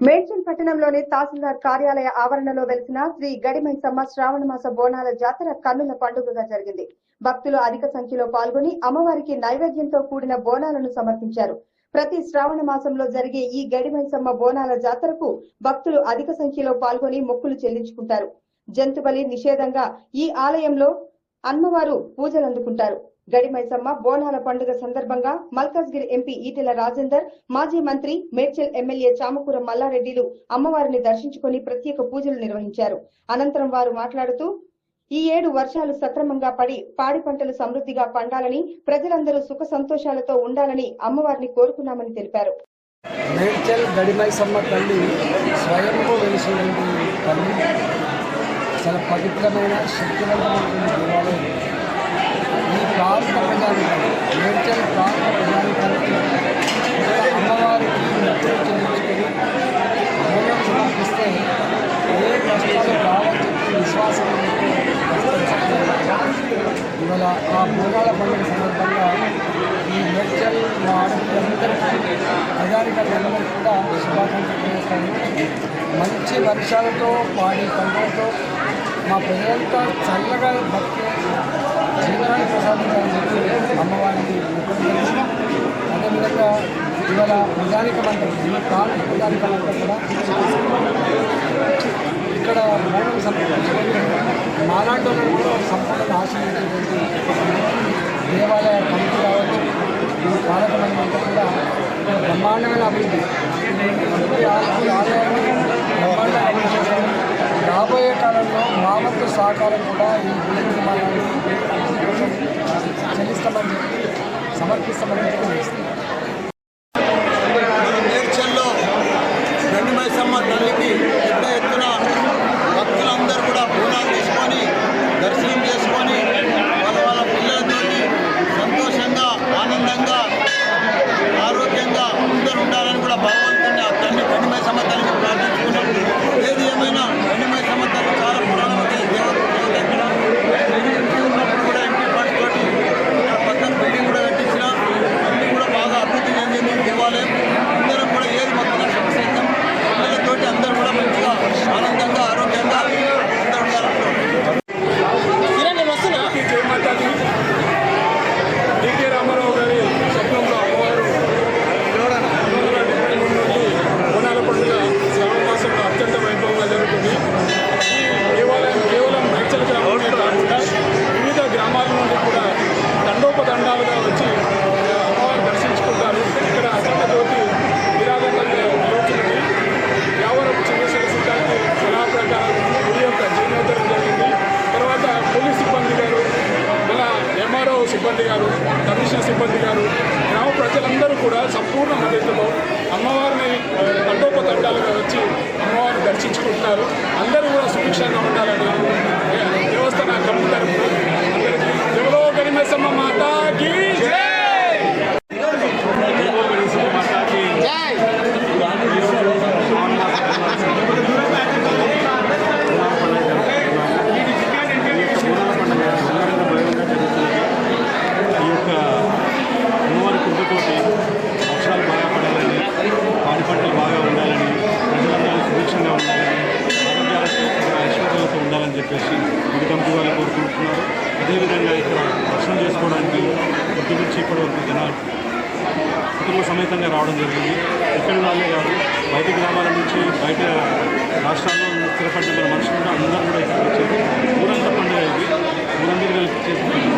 మేడ్చల్ పట్టణంలోని తహసీల్దార్ కార్యాలయ ఆవరణలో వెలిసిన శ్రీ గడిమైసమ్మ శ్రావణ మాస బోనాల జాతర కన్నుల పండుగగా జరిగింది. భక్తులు అధిక సంఖ్యలో పాల్గొని అమ్మవారికి నైవేద్యంతో కూడిన బోనాలను సమర్పించారు. ప్రతి శ్రావణ మాసంలో జరిగే ఈ గడిమైసమ్మ బోనాల జాతరకు భక్తులు అధిక సంఖ్యలో పాల్గొని మొక్కులు చెల్లించుకుంటారు. జంతుబలి నిషేధంగా ఈ ఆలయంలో అమ్మవారు పూజలు అందుకుంటారు గడిమైసమ్మ బోనాల పండుగ సందర్భంగా మల్కాజ్గిరి ఎంపీ ఈటెల రాజేందర్ మాజీ మంత్రి మేడ్చల్ ఎమ్మెల్యే చామకూర మల్లారెడ్డిలు అమ్మవారిని దర్శించుకొని ప్రత్యేక పూజలు నిర్వహించారు. అనంతరం వారు మాట్లాడుతూ ఈ ఏడు వర్షాలు సక్రమంగా పడి పాడి పంటలు సమృద్ధిగా పండాలని ప్రజలందరూ సుఖ సంతోషాలతో ఉండాలని అమ్మవారిని కోరుకున్నామని తెలిపారు. మేడ్చల్ గడిమైసమ్మ తల్లి స్వయంగా వెలిసినటువంటి తల్లి చాలా పవిత్రమైన శక్తివంతమైన దేవాలయం ఈ ప్రాంత ప్రజానికాలు మేడ్చల్ ప్రాంత ప్రజానికానికి అమ్మవారికి నృత్యం చెల్లించుకొని మూలం సమర్పిస్తే ఏ కష్టాలు రావని చెప్పి విశ్వాసం ఇవాళ ఆ భోగాల పండుగ సందర్భంగా ఈ మేడ్చల్ మా ఆడపిల్లలందరికీ ప్రజానికాలందరికీ కూడా శుభాకాంక్షలు చేస్తాను మంచి వర్షాలతో పాడి పంటలతో మా ప్రజలంతా చల్లగా బతికే జీవనాన్ని ప్రసాదించాలని చెప్పి అమ్మవారిని మొక్కలు అదేవిధంగా ఇవాళ ప్రజానికమంతా ఈ ప్రాంత ప్రజానికమంతా కూడా మౌనం సమర్పించుకొని మాలాంటి కూడా సంపూర్ణ ఆశ్రయించేటువంటి దేవాలయ కమిటీ కావచ్చు ఈ పాలక కూడా బ్రహ్మాండమైన అభివృద్ధి ఆలయాన్ని అభివృద్ధి రాబోయే కాలంలో మా వంతు సహకారం కూడా ఈ గుడి నిర్మాణానికి చెల్లిస్తామని చెప్పి సమర్పిస్తామని చెప్పి తెలుస్తుంది మేడ్చల్లో గండిమైసమ్మ తల్లికి పెద్ద ఎత్తున భక్తులందరూ కూడా బోనాలు తీసుకొని దర్శనం చేసుకొని వాళ్ళ వాళ్ళ పిల్లలతోటి సంతోషంగా ఆనందంగా ఆరోగ్యంగా అందరూ ఉండాలని కూడా భగవంతుని ఆ తల్లి గండిమైసమ్మ తల్లిని ప్రార్థించుకున్నాం ఏది ఏమైనా గండిమైసమ్మ తల్లి చాలా పురాణమైన దేవత దేవత ఇక్కడ ఎంపీ ఉన్నప్పుడు కూడా ఎంపీ ఫండ్స్ తోటి ఇక్కడ పక్కన బిల్డింగ్ కూడా కట్టించిన అన్ని కూడా బాగా అభివృద్ధి చెందింది దేవాలయం అందరం కూడా ఏది మొత్తం సైతం పిల్లలతోటి అందరూ కూడా మంచిగా ఆనందంగా ఆరోగ్యంగా అందరూ ఉండాలనుకుంటున్నాం జయమాతాది డికే రామారావు గారి స్వప్నంలో అమ్మవారు బోనాల పండుగ శ్రావణ మాసంలో అత్యంత వైభవంగా జరుగుతుంది ఈ దేవాలయం కేవలం మేడ్చల్ గ్రామమే కాకుండా వివిధ గ్రామాల నుండి కూడా దండోపదండాలుగా వచ్చి ఆ, అమ్మవారిని దర్శించుకుంటారు ఇక్కడ అఖండ జ్యోతి నిరాగంగా నిలుచున్నది యావరం చంద్రశేఖర సిద్ధాంతి సలహా ప్రకారం గుడి యొక్క జీర్ణోద్ధరణ జరిగింది తర్వాత పోలీస్ సిబ్బంది గారు మన ఎంఆర్ఓ సిబ్బంది గారు కమిషన్ సిబ్బంది గారు గ్రామ ప్రజలందరూ కూడా సంపూర్ణ మద్దతులో అమ్మవారిని ఆ, తండోపతండాలుగా వచ్చి అమ్మవారిని దర్శించుకుంటున్నారు. అందరూ కూడా సుభిక్షంగా ఉండాలని అదేవిధంగా ఇక్కడ దర్శనం చేసుకోవడానికి ఇంటి నుంచి ఇక్కడ వరకు జనాలు కుటుంబ సమేతంగా రావడం జరిగింది. ఇక్కడ వాళ్ళే కాదు బయట గ్రామాల నుంచి బయట రాష్ట్రాల్లో స్థిరపడిన మనుషులు కూడా అందరూ కూడా ఇక్కడికి వచ్చారు. ఊరంతా పండుగ ఇది. ఊరందరూ కలిపి చేసుకుంటున్నారు